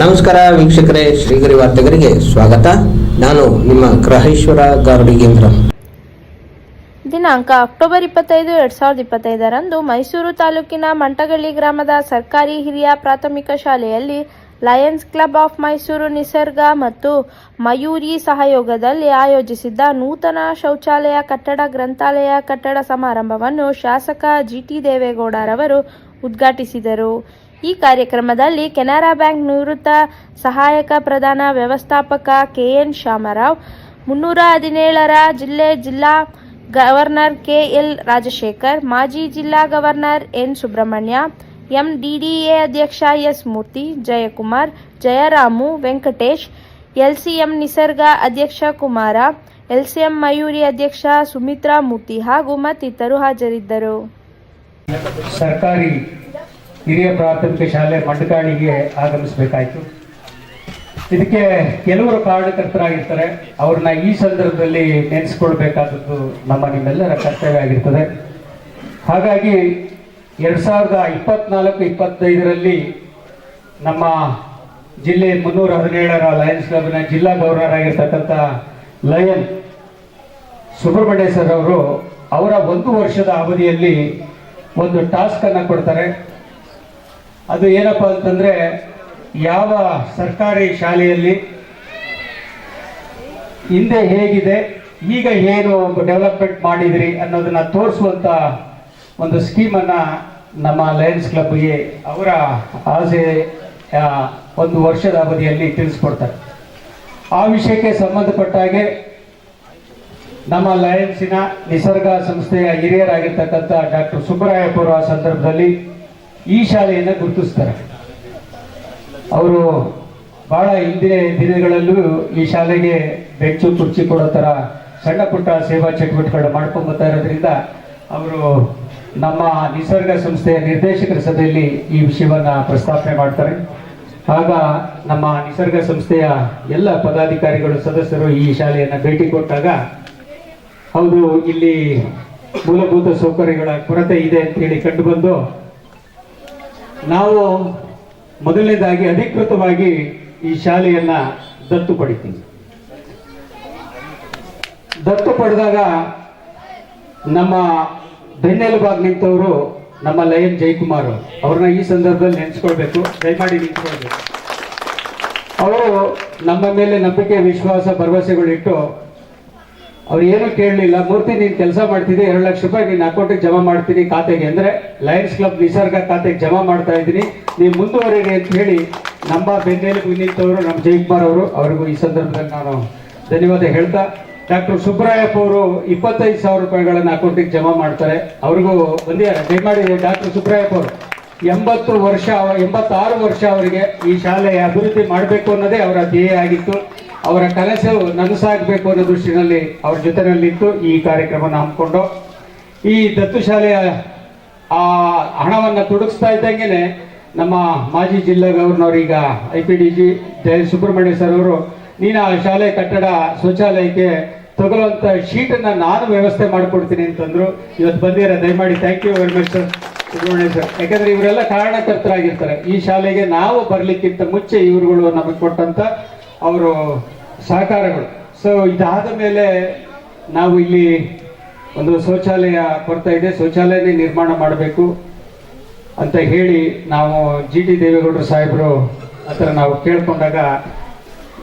ನಮಸ್ಕಾರ ವೀಕ್ಷಕರೇ, ಶ್ರೀಗರಿ ವಾರ್ತೆಗರಿಗೆ ಸ್ವಾಗತ. ನಾನು ನಿಮ್ಮ ಗ್ರಹೇಶ್ವರ ಗಾರುಡಿಗೇಂದ್ರ ದಿನಾಂಕ ಅಕ್ಟೋಬರ್ ಇಪ್ಪತ್ತೈದು, ಎರಡ್ ಸಾವಿರದ ಇಪ್ಪತ್ತೈದರಂದು ಮೈಸೂರು ತಾಲೂಕಿನ ಮಂಟಗಳ್ಳಿ ಗ್ರಾಮದ ಸರ್ಕಾರಿ ಹಿರಿಯ ಪ್ರಾಥಮಿಕ ಶಾಲೆಯಲ್ಲಿ lions club of Mysore Nisarga ಮತ್ತು ಮಯೂರಿ ಸಹಯೋಗದಲ್ಲಿ ಆಯೋಜಿಸಿದ್ದ ನೂತನ ಶೌಚಾಲಯ ಕಟ್ಟಡ ಗ್ರಂಥಾಲಯ ಕಟ್ಟಡ ಸಮಾರಂಭವನ್ನು ಶಾಸಕ ಜಿಟಿ ದೇವೇಗೌಡರವರು ಉದ್ಘಾಟಿಸಿದರು. ಈ ಕಾರ್ಯಕ್ರಮದಲ್ಲಿ ಕೆನರಾ ಬ್ಯಾಂಕ್ ನಿವೃತ್ತ ಸಹಾಯಕ ಪ್ರಧಾನ ವ್ಯವಸ್ಥಾಪಕ ಕೆಎನ್ ಶಾಮರಾವ್, ಮುನ್ನೂರ ಹದಿನೇಳರ ಜಿಲ್ಲೆ ಜಿಲ್ಲಾ ಗವರ್ನರ್ ಕೆಎಲ್ ರಾಜಶೇಖರ್, ಮಾಜಿ ಜಿಲ್ಲಾ governor N Subrahmanya, M MDDA ಅಧ್ಯಕ್ಷ ಎಸ್ ಮೂರ್ತಿ, ಜಯಕುಮಾರ್, ಜಯರಾಮು, ವೆಂಕಟೇಶ್, ಎಲ್ಸಿಎಂ ನಿಸರ್ಗ ಅಧ್ಯಕ್ಷ ಕುಮಾರ, ಎಲ್ಸಿಎಂ ಮಯೂರಿ ಅಧ್ಯಕ್ಷ ಸುಮಿತ್ರಾ ಮೂರ್ತಿ ಹಾಗೂ ಮತ್ತಿತರರು ಹಾಜರಿದ್ದರು. ಸರ್ಕಾರಿ ಹಿರಿಯ ಪ್ರಾಥಮಿಕ ಶಾಲೆ ಮಂಡಕಾಣಿಗೆ ಆಗಮಿಸಬೇಕಾಯಿತು. ಇದಕ್ಕೆ ಕೆಲವರು ಕಾರಣಕರ್ತರಾಗಿರ್ತಾರೆ. ಅವ್ರನ್ನ ಈ ಸಂದರ್ಭದಲ್ಲಿ ನೆನೆಸ್ಕೊಳ್ಬೇಕಾದದ್ದು ನಮ್ಮ ನಿಮ್ಮೆಲ್ಲರ ಕರ್ತವ್ಯ ಆಗಿರ್ತದೆ. ಹಾಗಾಗಿ ಎರಡು ಸಾವಿರದ ಇಪ್ಪತ್ನಾಲ್ಕು, ಇಪ್ಪತ್ತೈದರಲ್ಲಿ ನಮ್ಮ ಜಿಲ್ಲೆ ಮುನ್ನೂರ ಹದಿನೇಳರ ಲಯನ್ಸ್ ಕ್ಲಬ್ನ ಜಿಲ್ಲಾ ಗವರ್ನರ್ ಆಗಿರ್ತಕ್ಕಂಥ ಲಯನ್ ಸುಬ್ರಹ್ಮಣ್ಯ ಸರ್ ಅವರು ಅವರ ಒಂದು ವರ್ಷದ ಅವಧಿಯಲ್ಲಿ ಒಂದು ಟಾಸ್ಕ್ ಅನ್ನ ಕೊಡ್ತಾರೆ. ಅದು ಏನಪ್ಪ ಅಂತಂದ್ರೆ ಯಾವ ಸರ್ಕಾರಿ ಶಾಲೆಯಲ್ಲಿ ಹಿಂದೆ ಹೇಗಿದೆ, ಈಗ ಏನು ಡೆವಲಪ್ಮೆಂಟ್ ಮಾಡಿದಿರಿ ಅನ್ನೋದನ್ನ ತೋರಿಸುವಂತ ಒಂದು ಸ್ಕೀಮನ್ನು ನಮ್ಮ ಲಯನ್ಸ್ ಕ್ಲಬ್ಗೆ ಅವರ ಆಸೆ ಒಂದು ವರ್ಷದ ಅವಧಿಯಲ್ಲಿ ತಿಳಿಸ್ಕೊಡ್ತಾರೆ. ಆ ವಿಷಯಕ್ಕೆ ಸಂಬಂಧಪಟ್ಟ ಹಾಗೆ ನಮ್ಮ ಲಯನ್ಸಿನ ನಿಸರ್ಗ ಸಂಸ್ಥೆಯ ಹಿರಿಯರಾಗಿರ್ತಕ್ಕಂಥ ಡಾಕ್ಟರ್ ಸುಬ್ಬರಾಯಪುರ ಸಂದರ್ಭದಲ್ಲಿ ಈ ಶಾಲೆಯನ್ನು ಗುರುತಿಸ್ತಾರೆ. ಅವರು ಬಹಳ ಹಿಂದಿನ ದಿನಗಳಲ್ಲೂ ಈ ಶಾಲೆಗೆ ಬೆಂಚು ಕುರ್ಚಿ ಕೊಡೋ ಥರ ಸಣ್ಣ ಪುಟ್ಟ ಸೇವಾ ಚಟುವಟಿಕೆಗಳು ಮಾಡ್ಕೊಂಡು ಬರ್ತಾ ಇರೋದ್ರಿಂದ ಅವರು ನಮ್ಮ ನಿಸರ್ಗ ಸಂಸ್ಥೆಯ ನಿರ್ದೇಶಕರ ಸಭೆಯಲ್ಲಿ ಈ ವಿಷಯವನ್ನು ಪ್ರಸ್ತಾಪನೆ ಮಾಡ್ತಾರೆ. ಆಗ ನಮ್ಮ ನಿಸರ್ಗ ಸಂಸ್ಥೆಯ ಎಲ್ಲ ಪದಾಧಿಕಾರಿಗಳು ಸದಸ್ಯರು ಈ ಶಾಲೆಯನ್ನು ಭೇಟಿ ಕೊಟ್ಟಾಗ, ಹೌದು, ಇಲ್ಲಿ ಮೂಲಭೂತ ಸೌಕರ್ಯಗಳ ಕೊರತೆ ಇದೆ ಅಂತೇಳಿ ಕಂಡುಬಂದು ನಾವು ಮೊದಲನೇದಾಗಿ ಅಧಿಕೃತವಾಗಿ ಈ ಶಾಲೆಯನ್ನ ದತ್ತು ಪಡಿತೀವಿ. ದತ್ತು ಪಡೆದಾಗ ನಮ್ಮ ಬೆನ್ನೆಲುಬಾಗಿ ನಿಂತವರು ನಮ್ಮ ಲಯನ್ ಜಯಕುಮಾರ್ ಅವ್ರನ್ನ ಈ ಸಂದರ್ಭದಲ್ಲಿ ನೆನೆಸ್ಕೊಳ್ಬೇಕು. ದಯಮಾಡಿ ನಿಂತ್ಕೊಳ್ಬೇಕು. ಅವರು ನಮ್ಮ ಮೇಲೆ ನಂಬಿಕೆ, ವಿಶ್ವಾಸ, ಭರವಸೆಗಳಿಟ್ಟು ಅವ್ರು ಏನು ಕೇಳಲಿಲ್ಲ, ಮೂರ್ತಿ, ನೀನು ಕೆಲಸ ಮಾಡ್ತಿದ್ದೆ, ಎರಡು ಲಕ್ಷ ರೂಪಾಯಿ ನಿನ್ನ ಅಕೌಂಟಿಗೆ ಜಮಾ ಮಾಡ್ತೀನಿ ಖಾತೆಗೆ. ಅಂದ್ರೆ ಲಯನ್ಸ್ ಕ್ಲಬ್ ನಿಸರ್ಗ ಖಾತೆಗೆ ಜಮಾ ಮಾಡ್ತಾ ಇದ್ದೀನಿ. ನೀವು ಮುಂದುವರಿಯಿರಿ ಅಂತ ಹೇಳಿ ನಮ್ಮ ಬೆನ್ನೆಲುಬು ನಿಂತವರು ನಮ್ಮ ಜಯಕುಮಾರ್ ಅವರು. ಅವರಿಗೂ ಈ ಸಂದರ್ಭದಲ್ಲಿ ನಾನು ಧನ್ಯವಾದ ಹೇಳ್ತಾ, ಡಾಕ್ಟರ್ ಸುಬ್ರಾಯಪ್ಪ ಅವರು ಇಪ್ಪತ್ತೈದು ಸಾವಿರ ರೂಪಾಯಿಗಳನ್ನು ಅಕೌಂಟಿಗೆ ಜಮಾ ಮಾಡ್ತಾರೆ. ಅವ್ರಿಗೂ ಬಂದಿದ್ದಾರೆ ದಯಮಾಡಿ ಡಾಕ್ಟರ್ ಸುಬ್ರಾಯಪ್ಪ ಅವರು. ಎಂಬತ್ತು ವರ್ಷ ಎಂಬತ್ತಾರು ವರ್ಷ ಅವರಿಗೆ ಈ ಶಾಲೆಯ ಅಭಿವೃದ್ಧಿ ಮಾಡಬೇಕು ಅನ್ನೋದೇ ಅವರ ಧ್ಯೇಯ ಆಗಿತ್ತು. ಅವರ ಕನಸು ನನಸಾಗಬೇಕು ಅನ್ನೋ ದೃಷ್ಟಿನಲ್ಲಿ ಅವ್ರ ಜೊತೆಯಲ್ಲಿತ್ತು ಈ ಕಾರ್ಯಕ್ರಮವನ್ನು ಹಮ್ಮಿಕೊಂಡು. ಈ ದತ್ತು ಶಾಲೆಯ ಆ ಹಣವನ್ನು ತೊಡಗಿಸ್ತಾ ಇದ್ದಂಗೆ ನಮ್ಮ ಮಾಜಿ ಜಿಲ್ಲಾ ಗವರ್ನರ್ ಈಗ I P D G Jaya Subrahmanya sir ಅವರು, ನೀನು ಆ ಶಾಲೆ ಕಟ್ಟಡ ಶೌಚಾಲಯಕ್ಕೆ ತಗೊಳ್ಳುವಂತ ಶೀಟನ್ನು ನಾನು ವ್ಯವಸ್ಥೆ ಮಾಡಿಕೊಡ್ತೀನಿ ಅಂತಂದ್ರು, ಇವತ್ತು ಬಂದಿರ ದಯಮಾಡಿ thank you very much sir sir ಯಾಕಂದ್ರೆ ಇವರೆಲ್ಲ ಕಾರಣಕರ್ತರಾಗಿರ್ತಾರೆ. ಈ ಶಾಲೆಗೆ ನಾವು ಬರಲಿಕ್ಕಿಂತ ಮುಂಚೆ ಇವರುಗಳು ನಮಗೆ ಕೊಟ್ಟಂತ ಅವರು ಸಹಕಾರಗಳು. ಸೊ ಇದಾದ ಮೇಲೆ ನಾವು ಇಲ್ಲಿ ಒಂದು ಶೌಚಾಲಯ ಬರ್ತಾ ಇದೆ. ಶೌಚಾಲಯನೇ ನಿರ್ಮಾಣ ಮಾಡಬೇಕು ಅಂತ ಹೇಳಿ ನಾವು ಜಿ ಟಿ ದೇವೇಗೌಡರು ಸಾಹೇಬರು ಹತ್ರ ನಾವು ಕೇಳ್ಕೊಂಡಾಗ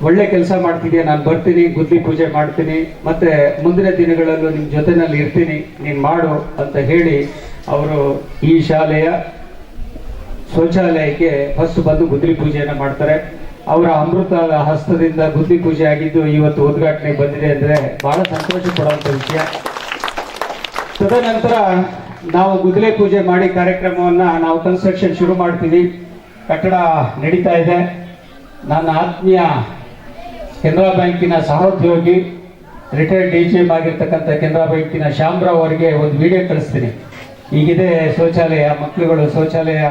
ಒಳ್ಳೆ ಕೆಲಸ ಮಾಡ್ತಿದ್ಯಾ? ನಾನು ಬರ್ತೀನಿ, ಗುದ್ದಿ ಪೂಜೆ ಮಾಡ್ತೀನಿ, ಮತ್ತೆ ಮುಂದಿನ ದಿನಗಳಲ್ಲೂ ನಿಮ್ಮ ಜೊತೆನಲ್ಲಿ ಇರ್ತೀನಿ, ನೀನು ಮಾಡು ಅಂತ ಹೇಳಿ ಅವರು ಈ ಶಾಲೆಯ ಶೌಚಾಲಯಕ್ಕೆ ಫಸ್ಟ್ ಬಂದು ಗುದ್ಲಿ ಪೂಜೆಯನ್ನು ಮಾಡ್ತಾರೆ. ಅವರ ಅಮೃತ ಹಸ್ತದಿಂದ ಗುದ್ದಿ ಪೂಜೆ ಆಗಿದ್ದು ಇವತ್ತು ಉದ್ಘಾಟನೆ ಬಂದಿದೆ ಅಂದರೆ ಬಹಳ ಸಂತೋಷ ಪಡುವಂಥ ವಿಷಯ. ತದನಂತರ ನಾವು ಗುದ್ಲೆ ಪೂಜೆ ಮಾಡಿ ಕಾರ್ಯಕ್ರಮವನ್ನು ನಾವು ಕನ್ಸ್ಟ್ರಕ್ಷನ್ ಶುರು ಮಾಡ್ತೀವಿ. ಕಟ್ಟಡ ನಡೀತಾ ಇದೆ. ನನ್ನ ಆತ್ಮೀಯ ಕೆನರಾ ಬ್ಯಾಂಕಿನ ಸಹೋದ್ಯೋಗಿ ರಿಟೈರ್ಡ್ ಡಿ ಜಿ ಎಂ ಆಗಿರ್ತಕ್ಕಂಥ ಕೆನರಾ ಬ್ಯಾಂಕಿನ ಶ್ಯಾಮ್ರಾವ್ ಅವರಿಗೆ ಒಂದು ವಿಡಿಯೋ ಕಳಿಸ್ತೀನಿ. ಈಗಿದೆ ಶೌಚಾಲಯ, ಮಕ್ಕಳುಗಳು ಶೌಚಾಲಯ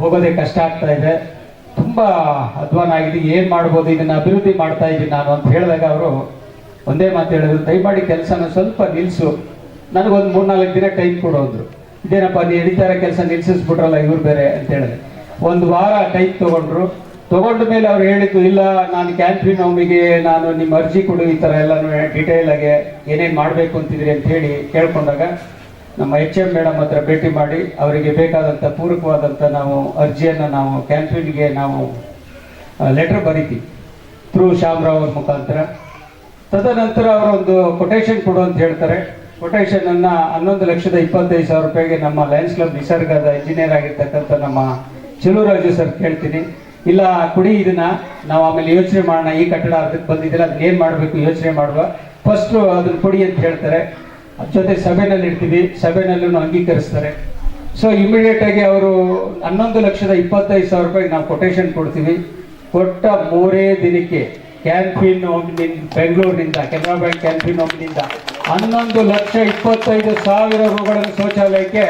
ಹೋಗೋದೇ ಕಷ್ಟ ಆಗ್ತಾ ಇದೆ. ತುಂಬ ಅಧ್ವಾನ ಆಗಿದೆ. ಏನು ಮಾಡ್ಬೋದು, ಇದನ್ನ ಅಭಿವೃದ್ಧಿ ಮಾಡ್ತಾ ಇದ್ದೀನಿ ನಾನು ಅಂತ ಹೇಳಿದಾಗ ಅವರು ಒಂದೇ ಮಾತು ಹೇಳಿದ್ರು, ದಯಮಾಡಿ ಕೆಲಸನ ಸ್ವಲ್ಪ ನಿಲ್ಲಿಸು ನನಗೊಂದು ಮೂರ್ನಾಲ್ಕು ದಿನ ಟೈಮ್ ಕೊಡು ಅಂದ್ರು. ಇದೇನಪ್ಪ ನೀ ಎಡಿತಾರ ಕೆಲಸ ನಿಲ್ಸಿಸ್ಬಿಟ್ರಲ್ಲ, ಇವ್ರು ಬೇರೆ ಅಂತ ಹೇಳಿದೆ ಒಂದು ವಾರ ಟೈಮ್ ತಗೊಂಡ್ರು. ತಗೊಂಡ ಮೇಲೆ ಅವ್ರು ಹೇಳಿದ್ದು, ಇಲ್ಲ, ನಾನು ಕ್ಯಾಂಟ್ರಿನ್ ಅವನಿಗೆ ನಾನು ನಿಮ್ಮ ಅರ್ಜಿ ಕೊಡು, ಈ ಥರ ಎಲ್ಲ ಡಿಟೇಲ್ ಆಗಿ ಏನೇನು ಮಾಡಬೇಕು ಅಂತಿದ್ರಿ ಅಂತ ಹೇಳಿ ಕೇಳ್ಕೊಂಡಾಗ, ನಮ್ಮ ಎಚ್ ಎಂ ಮೇಡಮ್ ಹತ್ರ ಭೇಟಿ ಮಾಡಿ, ಅವರಿಗೆ ಬೇಕಾದಂಥ ಪೂರಕವಾದಂಥ ನಾವು ಅರ್ಜಿಯನ್ನು ನಾವು ಕ್ಯಾಂಟ್ರಿನ್ಗೆ ನಾವು ಲೆಟರ್ ಬರೀತೀವಿ ಥ್ರೂ ಶಾಮರಾವ್ ಅವ್ರ ಮುಖಾಂತರ. ತದನಂತರ ಅವರೊಂದು ಕೊಟೇಶನ್ ಕೊಡು ಅಂತ ಹೇಳ್ತಾರೆ. ಕೊಟೇಶನ್ ಅನ್ನ ಹನ್ನೊಂದು ಲಕ್ಷದ ಇಪ್ಪತ್ತೈದು ಸಾವಿರ ರೂಪಾಯಿಗೆ ನಮ್ಮ ಲಯನ್ಸ್ ಕ್ಲಬ್ ನಿಸರ್ಗದ ಇಂಜಿನಿಯರ್ ಆಗಿರ್ತಕ್ಕಂಥ ನಮ್ಮ ಚೆಲುವರಾಜು ಸರ್ ಕೇಳ್ತೀನಿ. ಇಲ್ಲ, ಕುಡಿ ಇದನ್ನ. ನಾವು ಆಮೇಲೆ ಯೋಚನೆ ಮಾಡೋಣ, ಈ ಕಟ್ಟಡ ಅದಕ್ಕೆ ಬಂದಿದ್ದಿಲ್ಲ ಅದನ್ನ ಏನ್ ಮಾಡಬೇಕು ಯೋಚನೆ ಮಾಡುವ. ಫಸ್ಟ್ ಅದನ್ನ ಕೊಡಿ ಅಂತ ಹೇಳ್ತಾರೆ. ಜೊತೆ ಸಭೆನಲ್ಲಿ ಇರ್ತೀವಿ ಸಭೆನಲ್ಲೂ ಅಂಗೀಕರಿಸ್ತಾರೆ. ಸೊ ಇಮಿಡಿಯೇಟ್ ಆಗಿ ಅವರು ಹನ್ನೊಂದು ಲಕ್ಷದ ಇಪ್ಪತ್ತೈದು ಸಾವಿರ ರೂಪಾಯಿ ನಾವು ಕೊಟೇಶನ್ ಕೊಡ್ತೀವಿ. ಕೊಟ್ಟ ಮೂರೇ ದಿನಕ್ಕೆ ಕ್ಯಾನ್ಫಿನ್ ಹೋಮ್ನಿಂದ ಬೆಂಗಳೂರಿನಿಂದ, ಕೆನರಾ ಬ್ಯಾಂಕ್ ಕ್ಯಾನ್ಫಿನ್ ಹೋಮ್ನಿಂದ ಹನ್ನೊಂದು ಲಕ್ಷ ಇಪ್ಪತ್ತೈದು ಸಾವಿರ ರೂಗಳನ್ನು ಶೌಚಾಲಯಕ್ಕೆ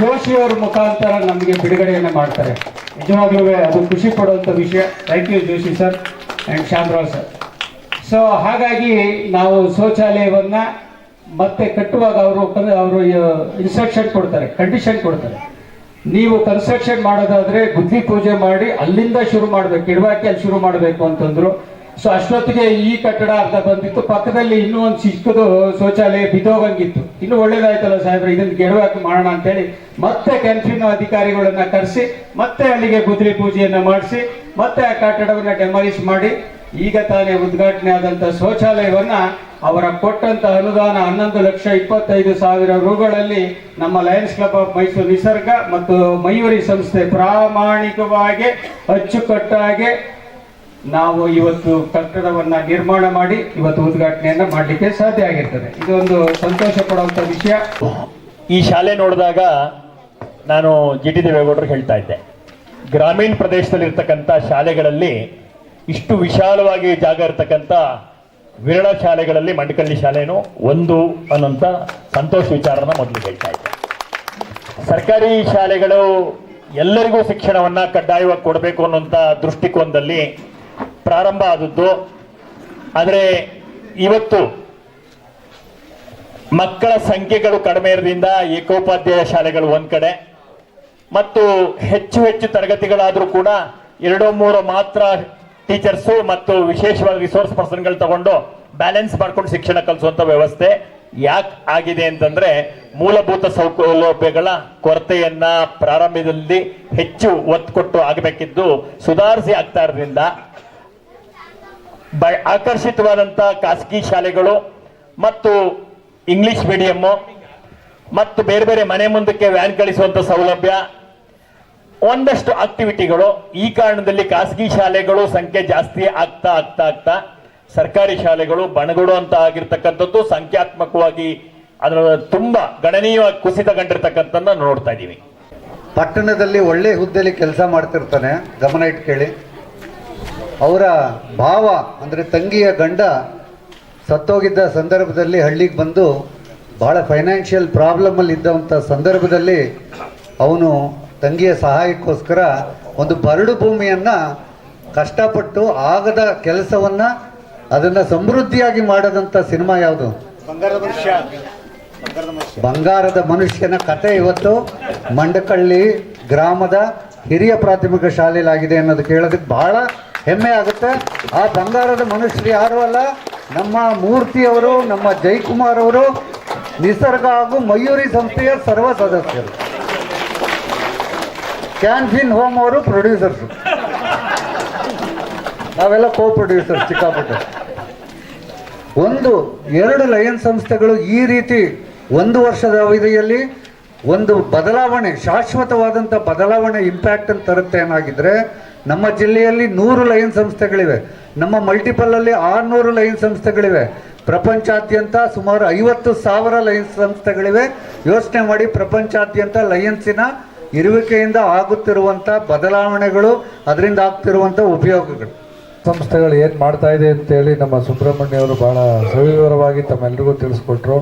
ಜೋಶಿಯವರ ಮುಖಾಂತರ ನಮಗೆ ಬಿಡುಗಡೆಯನ್ನು ಮಾಡ್ತಾರೆ. ನಿಜವಾಗ್ಲೂ ಅದು ಖುಷಿ ಪಡುವಂಥ ವಿಷಯ. Thank you Joshi sir and Shyamrao sir so ಹಾಗಾಗಿ ನಾವು ಶೌಚಾಲಯವನ್ನು ಮತ್ತೆ ಕಟ್ಟುವಾಗ ಅವರು ಅವರು ಇನ್ಸ್ಟ್ರಕ್ಷನ್ ಕೊಡ್ತಾರೆ ಕಂಡೀಷನ್ ಕೊಡ್ತಾರೆ. ನೀವು ಕನ್ಸ್ಟ್ರಕ್ಷನ್ ಮಾಡೋದಾದ್ರೆ ಬುದ್ಧಿ ಪೂಜೆ ಮಾಡಿ ಅಲ್ಲಿಂದ ಶುರು ಮಾಡ್ಬೇಕು ಇಡವಾಕಿ ಅಲ್ಲಿ ಶುರು ಮಾಡಬೇಕು ಅಂತಂದ್ರು. ಸೊ ಅಷ್ಟೊತ್ತಿಗೆ ಈ ಕಟ್ಟಡ ಅರ್ಧ ಬಂದಿತ್ತು. ಪಕ್ಕದಲ್ಲಿ ಇನ್ನೂ ಒಂದು ಚಿಕ್ಕದು ಶೌಚಾಲಯ ಬಿದ್ದೋಗಂಗಿತ್ತು. ಇನ್ನು ಒಳ್ಳೇದಾಯ್ತಲ್ಲ ಸಾಹೇಬ್ರೆ? ಇದನ್ನ ಗೆಡವಾಕಿ ಮಾಡೋಣ ಅಂತೇಳಿ ಮತ್ತೆ ಕ್ಯಾಂಟೀನ್ ಅಧಿಕಾರಿಗಳನ್ನ ಕರೆಸಿ, ಮತ್ತೆ ಅಲ್ಲಿಗೆ ಗುದ್ರಿ ಪೂಜೆಯನ್ನ ಮಾಡಿಸಿ, ಮತ್ತೆ ಆ ಕಟ್ಟಡವನ್ನ ಡೆಮಾಲಿಷ್ ಮಾಡಿ, ಈಗ ತಾನೇ ಉದ್ಘಾಟನೆ ಆದಂತ ಶೌಚಾಲಯವನ್ನ ಅವರ ಕೊಟ್ಟಂತ ಅನುದಾನ ಹನ್ನೊಂದು ಲಕ್ಷ ಇಪ್ಪತ್ತೈದು ಸಾವಿರ ರೂಗಳಲ್ಲಿ ನಮ್ಮ lions club of Mysore Nisarga ಮತ್ತು ಮಯೂರಿ ಸಂಸ್ಥೆ ಪ್ರಾಮಾಣಿಕವಾಗಿ ಅಚ್ಚುಕಟ್ಟಾಗಿ ನಾವು ಇವತ್ತು ಕಟ್ಟಡವನ್ನ ನಿರ್ಮಾಣ ಮಾಡಿ ಇವತ್ತು ಉದ್ಘಾಟನೆಯನ್ನ ಮಾಡಲಿಕ್ಕೆ ಸಾಧ್ಯ ಆಗಿರ್ತದೆ. ಇದೊಂದು ಸಂತೋಷ ಪಡುವಂತ ವಿಷಯ. ಈ ಶಾಲೆ ನೋಡಿದಾಗ ನಾನು ಜಿ ಟಿ ದೇವೇಗೌಡರು ಹೇಳ್ತಾ ಇದ್ದೆ. ಗ್ರಾಮೀಣ ಪ್ರದೇಶದಲ್ಲಿ ಇರ್ತಕ್ಕಂಥ ಶಾಲೆಗಳಲ್ಲಿ ಇಷ್ಟು ವಿಶಾಲವಾಗಿ ಜಾಗ ಇರತಕ್ಕಂಥ ವಿರಳ ಶಾಲೆಗಳಲ್ಲಿ, ಮಂಡಕಳ್ಳಿ ಶಾಲೆನೂ ಒಂದು ಅನ್ನೋಂಥ ಸಂತೋಷ ವಿಚಾರನ ಮೊದಲು ಹೇಳ್ತಾ ಇದ್ದೆ. ಸರ್ಕಾರಿ ಶಾಲೆಗಳು ಎಲ್ಲರಿಗೂ ಶಿಕ್ಷಣವನ್ನು ಕಡ್ಡಾಯವಾಗಿ ಕೊಡಬೇಕು ಅನ್ನೋಂಥ ದೃಷ್ಟಿಕೋನದಲ್ಲಿ ಪ್ರಾರಂಭ ಆದದ್ದು. ಆದರೆ ಇವತ್ತು ಮಕ್ಕಳ ಸಂಖ್ಯೆಗಳು ಕಡಿಮೆ ಇರೋದ್ರಿಂದ ಏಕೋಪಾಧ್ಯಾಯ ಶಾಲೆಗಳು ಒಂದು ಕಡೆ. ಮತ್ತು ಹೆಚ್ಚು ಹೆಚ್ಚು ತರಗತಿಗಳಾದರೂ ಕೂಡ ಎರಡೋ ಮೂರೋ ಮಾತ್ರ ಟೀಚರ್ಸು ಮತ್ತು ವಿಶೇಷವಾಗಿ ರಿಸೋರ್ಸ್ ಪರ್ಸನ್ಗಳು ತಗೊಂಡು ಬ್ಯಾಲೆನ್ಸ್ ಮಾಡ್ಕೊಂಡು ಶಿಕ್ಷಣ ಕಲಿಸುವಂತ ವ್ಯವಸ್ಥೆ ಯಾಕೆ ಆಗಿದೆ ಅಂತಂದ್ರೆ ಮೂಲಭೂತ ಸೌಲಭ್ಯಗಳ ಕೊರತೆಯನ್ನ ಪ್ರಾರಂಭದಲ್ಲಿ ಹೆಚ್ಚು ಒತ್ತು ಕೊಟ್ಟು ಆಗಬೇಕಿದ್ದು ಸುಧಾರಿಸಿ ಆಗ್ತಾ ಇರೋದ್ರಿಂದ ಬ- ಆಕರ್ಷಿತವಾದಂಥ ಖಾಸಗಿ ಶಾಲೆಗಳು ಮತ್ತು ಇಂಗ್ಲಿಷ್ ಮೀಡಿಯಮ್ಮು ಮತ್ತು ಬೇರೆ ಬೇರೆ ಮನೆ ಮುಂದಕ್ಕೆ ವ್ಯಾನ್ ಕಳಿಸುವಂಥ ಸೌಲಭ್ಯ. ಒಂದಷ್ಟು ಆಕ್ಟಿವಿಟಿಗಳು ಈ ಕಾರಣದಲ್ಲಿ ಖಾಸಗಿ ಶಾಲೆಗಳು ಸಂಖ್ಯೆ ಜಾಸ್ತಿ ಆಗ್ತಾ ಆಗ್ತಾ ಆಗ್ತಾ ಸರ್ಕಾರಿ ಶಾಲೆಗಳು ಬಣಗುಡು ಅಂತ ಆಗಿರ್ತಕ್ಕಂಥದ್ದು ಸಂಖ್ಯಾತ್ಮಕವಾಗಿ ಅದರ ತುಂಬಾ ಗಣನೀಯವಾಗಿ ಕುಸಿತಗೊಂಡಿರ್ತಕ್ಕಂಥದ್ದನ್ನು ನೋಡ್ತಾ ಇದ್ದೀವಿ. ಪಟ್ಟಣದಲ್ಲಿ ಒಳ್ಳೆ ಹುದ್ದೆಯಲ್ಲಿ ಕೆಲಸ ಮಾಡ್ತಿರ್ತಾನೆ. ಗಮನ ಇಟ್ಕೇಳಿ. ಅವರ ಭಾವ ಅಂದರೆ ತಂಗಿಯ ಗಂಡ ಸತ್ತೋಗಿದ್ದ ಸಂದರ್ಭದಲ್ಲಿ ಹಳ್ಳಿಗೆ ಬಂದು ಭಾಳ ಫೈನಾನ್ಷಿಯಲ್ ಪ್ರಾಬ್ಲಮಲ್ಲಿ ಇದ್ದಂಥ ಸಂದರ್ಭದಲ್ಲಿ ಅವನು ತಂಗಿಯ ಸಹಾಯಕ್ಕೋಸ್ಕರ ಒಂದು ಬರಡು ಭೂಮಿಯನ್ನು ಕಷ್ಟಪಟ್ಟು ಆಗದ ಕೆಲಸವನ್ನು ಅದನ್ನು ಸಮೃದ್ಧಿಯಾಗಿ ಮಾಡದಂಥ ಸಿನಿಮಾ ಯಾವುದು? ಬಂಗಾರದ ಮನುಷ್ಯನ ಕತೆ ಇವತ್ತು ಮಂಡಕಳ್ಳಿ ಗ್ರಾಮದ ಹಿರಿಯ ಪ್ರಾಥಮಿಕ ಶಾಲೆಯಲ್ಲಾಗಿದೆ ಅನ್ನೋದು ಕೇಳೋದಕ್ಕೆ ಬಹಳ ಹೆಮ್ಮೆ ಆಗುತ್ತೆ. ಆ ಬಂಗಾರದ ಮನುಷ್ಯರು ಯಾರು ಅಲ್ಲ. ನಮ್ಮ ಮೂರ್ತಿಯವರು ನಮ್ಮ ಜೈಕುಮಾರ್ ಅವರು, ನಿಸರ್ಗ ಹಾಗೂ ಮಯೂರಿ ಸಂಸ್ಥೆಯ ಸರ್ವ ಸದಸ್ಯರು. ಕ್ಯಾನ್ಫಿನ್ ಹೋಮ್ ಅವರು ಪ್ರೊಡ್ಯೂಸರ್ಸ್ ನಾವೆಲ್ಲ ಕೋ ಪ್ರೊಡ್ಯೂಸರ್ ಚಿಕ್ಕಾಪಟ್ಟೆ. ಒಂದು, ಎರಡು ಲಯನ್ ಸಂಸ್ಥೆಗಳು ಈ ರೀತಿ ಒಂದು ವರ್ಷದ ಅವಧಿಯಲ್ಲಿ ಒಂದು ಬದಲಾವಣೆ ಶಾಶ್ವತವಾದಂಥ ಬದಲಾವಣೆ ಇಂಪ್ಯಾಕ್ಟನ್ನು ತರುತ್ತೆ ಏನಾಗಿದ್ರೆ ನಮ್ಮ ಜಿಲ್ಲೆಯಲ್ಲಿ ನೂರು ಲಯನ್ ಸಂಸ್ಥೆಗಳಿವೆ. ನಮ್ಮ ಮಲ್ಟಿಪಲ್ ಆರುನೂರು ಲೈನ್ ಸಂಸ್ಥೆಗಳಿವೆ. ಪ್ರಪಂಚಾದ್ಯಂತ ಸುಮಾರು ಐವತ್ತು ಸಾವಿರ ಲಯನ್ಸ್ ಸಂಸ್ಥೆಗಳಿವೆ. ಯೋಚನೆ ಮಾಡಿ ಪ್ರಪಂಚಾದ್ಯಂತ ಲಯನ್ಸಿನ ಇರುವಿಕೆಯಿಂದ ಆಗುತ್ತಿರುವಂಥ ಬದಲಾವಣೆಗಳು, ಅದರಿಂದ ಆಗ್ತಿರುವಂಥ ಉಪಯೋಗಗಳು. ಸಂಸ್ಥೆಗಳು ಏನು ಮಾಡ್ತಾ ಇದೆ ಅಂತೇಳಿ ನಮ್ಮ ಸುಬ್ರಹ್ಮಣ್ಯ ಅವರು ಬಹಳ ಸವಿವರವಾಗಿ ತಮ್ಮೆಲ್ಲರಿಗೂ ತಿಳಿಸ್ಕೊಟ್ರು.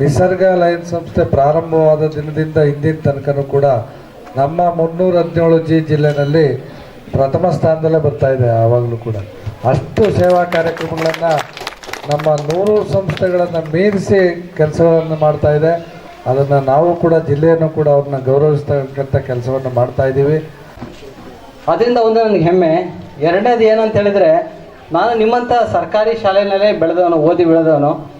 ನಿಸರ್ಗ ಲಯನ್ ಸಂಸ್ಥೆ ಪ್ರಾರಂಭವಾದ ದಿನದಿಂದ ಇಂದಿನ ತನಕನೂ ಕೂಡ ನಮ್ಮ ಮುನ್ನೂರ ಹದಿನೇಳು ಜಿ ಜಿಲ್ಲೆನಲ್ಲಿ ಪ್ರಥಮ ಸ್ಥಾನದಲ್ಲೇ ಬರ್ತಾ ಇದೆ ಆವಾಗಲೂ ಕೂಡ. ಅಷ್ಟು ಸೇವಾ ಕಾರ್ಯಕ್ರಮಗಳನ್ನು ನಮ್ಮ ನೂರು ಸಂಸ್ಥೆಗಳನ್ನು ಮೀರಿಸಿ ಕೆಲಸಗಳನ್ನು ಮಾಡ್ತಾ ಇದೆ. ಅದನ್ನು ನಾವು ಕೂಡ, ಜಿಲ್ಲೆಯನ್ನು ಕೂಡ ಅವ್ರನ್ನ ಗೌರವಿಸ್ತಕ್ಕಂಥ ಕೆಲಸವನ್ನು ಮಾಡ್ತಾ ಇದ್ದೀವಿ. ಅದರಿಂದ ಒಂದು ನನಗೆ ಹೆಮ್ಮೆ. ಎರಡನೇದು ಏನಂತ ಹೇಳಿದರೆ, ನಾನು ನಿಮ್ಮಂಥ ಸರ್ಕಾರಿ ಶಾಲೆಯಲ್ಲೇ ಬೆಳೆದವನು, ಓದಿ ಬೆಳೆದವನು.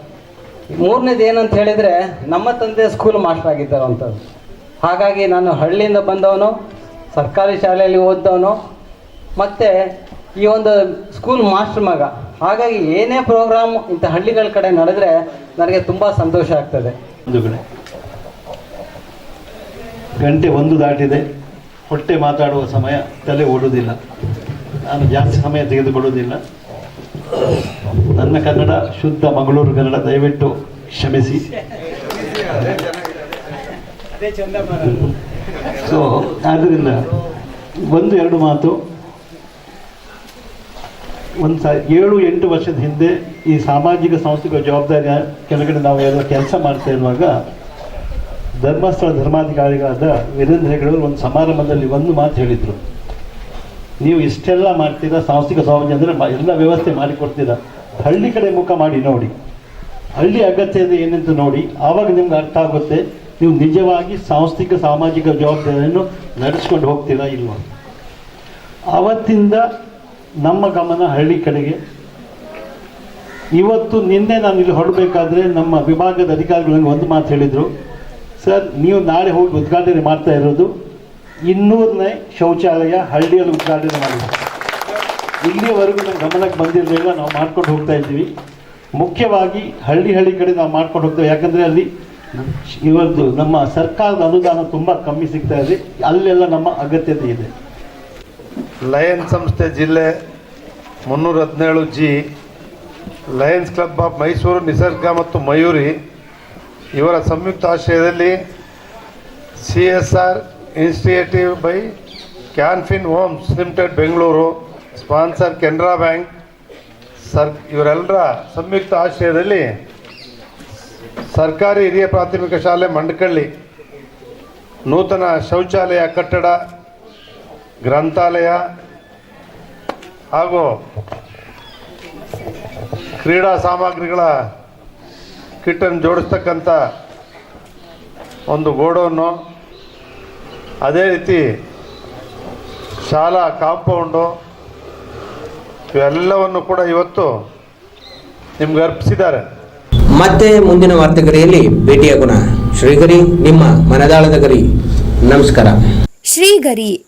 ಮೂರನೇದು ಏನಂತ ಹೇಳಿದರೆ, ನಮ್ಮ ತಂದೆ ಸ್ಕೂಲ್ ಮಾಸ್ಟರ್ ಆಗಿದ್ದಾರಂಥದ್ದು ಹಾಗಾಗಿ ನಾನು ಹಳ್ಳಿಯಿಂದ ಬಂದವನು, ಸರ್ಕಾರಿ ಶಾಲೆಯಲ್ಲಿ ಓದ್ದವನು. ಮತ್ತು ಈ ಒಂದು ಸ್ಕೂಲ್ ಮಾಸ್ಟರ್ ಮಗ. ಹಾಗಾಗಿ ಏನೇ ಪ್ರೋಗ್ರಾಮ್ ಇಂಥ ಹಳ್ಳಿಗಳ ಕಡೆ ನಡೆದ್ರೆ ನನಗೆ ತುಂಬ ಸಂತೋಷ ಆಗ್ತದೆ. ಒಂದು ಕಡೆ ಗಂಟೆ ಒಂದು ದಾಟಿದೆ ಹೊಟ್ಟೆ ಮಾತಾಡುವ ಸಮಯ ತಲೆ ಓಡುವುದಿಲ್ಲ. ನಾನು ಜಾಸ್ತಿ ಸಮಯ ತೆಗೆದುಕೊಳ್ಳುವುದಿಲ್ಲ. ನನ್ನ ಕನ್ನಡ ಶುದ್ಧ ಮಂಗಳೂರು ಕನ್ನಡ ದಯವಿಟ್ಟು ಕ್ಷಮಿಸಿ. ಸೊ ಆದ್ದರಿಂದ ಒಂದು ಎರಡು ಮಾತು. ಒಂದು ಸ, ಏಳು, ಎಂಟು ವರ್ಷದ ಹಿಂದೆ ಈ ಸಾಮಾಜಿಕ ಸಾಂಸ್ಕೃತಿಕ ಜವಾಬ್ದಾರಿಯ ಕೆಳಗಡೆ ನಾವು ಎಲ್ಲ ಕೆಲಸ ಮಾಡ್ತಾ ಇರುವಾಗ ಧರ್ಮಸ್ಥಳ ಧರ್ಮಾಧಿಕಾರಿಗಳಾದ ವೀರೇಂದ್ರ ಹೆಗಡೆಯವರು ಒಂದು ಸಮಾರಂಭದಲ್ಲಿ ಒಂದು ಮಾತು ಹೇಳಿದರು. ನೀವು ಇಷ್ಟೆಲ್ಲ ಮಾಡ್ತೀರಾ, ಸಾಂಸ್ಥಿಕ ಸ್ವಾಮೀಜಿ ಅಂದರೆ ಎಲ್ಲ ವ್ಯವಸ್ಥೆ ಮಾಡಿಕೊಡ್ತೀರಾ? ಹಳ್ಳಿ ಕಡೆ ಮುಖ ಮಾಡಿ ನೋಡಿ. ಹಳ್ಳಿ ಅಗತ್ಯ ಇದೆ ಏನಂತ ನೋಡಿ. ಆವಾಗ ನಿಮ್ಗೆ ಅರ್ಥ ಆಗುತ್ತೆ, ನೀವು ನಿಜವಾಗಿ ಸಾಂಸ್ಥಿಕ, ಸಾಮಾಜಿಕ ಜವಾಬ್ದಾರಿಯನ್ನು ನಡೆಸ್ಕೊಂಡು ಹೋಗ್ತೀರಾ ಇಲ್ವ? ಆವತ್ತಿಂದ ನಮ್ಮ ಗಮನ ಹಳ್ಳಿ ಕಡೆಗೆ. ಇವತ್ತು ನಿನ್ನೆ ನಾನು ಇಲ್ಲಿ ಹೊರಡಬೇಕಾದ್ರೆ ನಮ್ಮ ವಿಭಾಗದ ಅಧಿಕಾರಿಗಳು ನನಗೆ ಒಂದು ಮಾತು ಹೇಳಿದರು. ಸರ್, ನೀವು ನಾಳೆ ಹೋಗಿ ಉದ್ಘಾಟನೆ ಮಾಡ್ತಾ ಇರೋದು. ಇನ್ನೂರನೇ ಶೌಚಾಲಯ ಹಳ್ಳಿಯಲ್ಲಿ ಉದ್ಘಾಟನೆ ಮಾಡಿದ್ರು. ಇಲ್ಲಿಯವರೆಗೂ ನಮ್ಮ ಗಮನಕ್ಕೆ ಬಂದಿರಲಿಲ್ಲ, ನಾವು ಮಾಡ್ಕೊಂಡು ಹೋಗ್ತಾ ಇದ್ದೀವಿ. ಮುಖ್ಯವಾಗಿ ಹಳ್ಳಿ ಹಳ್ಳಿ ಕಡೆ ನಾವು ಮಾಡ್ಕೊಂಡು ಹೋಗ್ತೇವೆ ಯಾಕಂದರೆ ಅಲ್ಲಿ ಇವತ್ತು ನಮ್ಮ ಸರ್ಕಾರದ ಅನುದಾನ ತುಂಬ ಕಮ್ಮಿ ಸಿಗ್ತಾ ಇದೆ. ಅಲ್ಲೆಲ್ಲ ನಮ್ಮ ಅಗತ್ಯತೆ ಇದೆ. ಲಯನ್ ಸಂಸ್ಥೆ ಜಿಲ್ಲೆ ಮುನ್ನೂರ ಹದಿನೇಳು G, lions club of Mysore, Nisarga ಮತ್ತು ಮಯೂರಿ ಇವರ ಸಂಯುಕ್ತ ಆಶ್ರಯದಲ್ಲಿ C S R initiative by Canfin Homes limited Bengaluru, sponsor Canara bank, sir, ಇವರೆಲ್ಲರ ಸಂಯುಕ್ತ ಆಶ್ರಯದಲ್ಲಿ ಸರ್ಕಾರಿ ಹಿರಿಯ ಪ್ರಾಥಮಿಕ ಶಾಲೆ ಮಂಡಕಳ್ಳಿ, ನೂತನ ಶೌಚಾಲಯ ಕಟ್ಟಡ ಗ್ರಂಥಾಲಯ ಹಾಗೂ ಕ್ರೀಡಾ ಸಾಮಗ್ರಿಗಳ ಕಿಟ್ಟನ್ನು ಜೋಡಿಸ್ತಕ್ಕಂಥ ಒಂದು ಗೋಡೌನು ಅದೇ ರೀತಿ ಶಾಲಾ ಕಾಂಪೌಂಡು ಇವೆಲ್ಲವನ್ನು ಕೂಡ ಇವತ್ತು ನಿಮ್ಗೆ ಅರ್ಪಿಸಿದ್ದಾರೆ. ಮತ್ತೆ ಮುಂದಿನ ವಾರ್ತೆಗರಿಯಲ್ಲಿ ಭೇಟಿಯಾಗೋಣ. ಶ್ರೀಗರಿ ನಿಮ್ಮ ಮನದಾಳದ ಗರಿ. ನಮಸ್ಕಾರ. ಶ್ರೀಗರಿ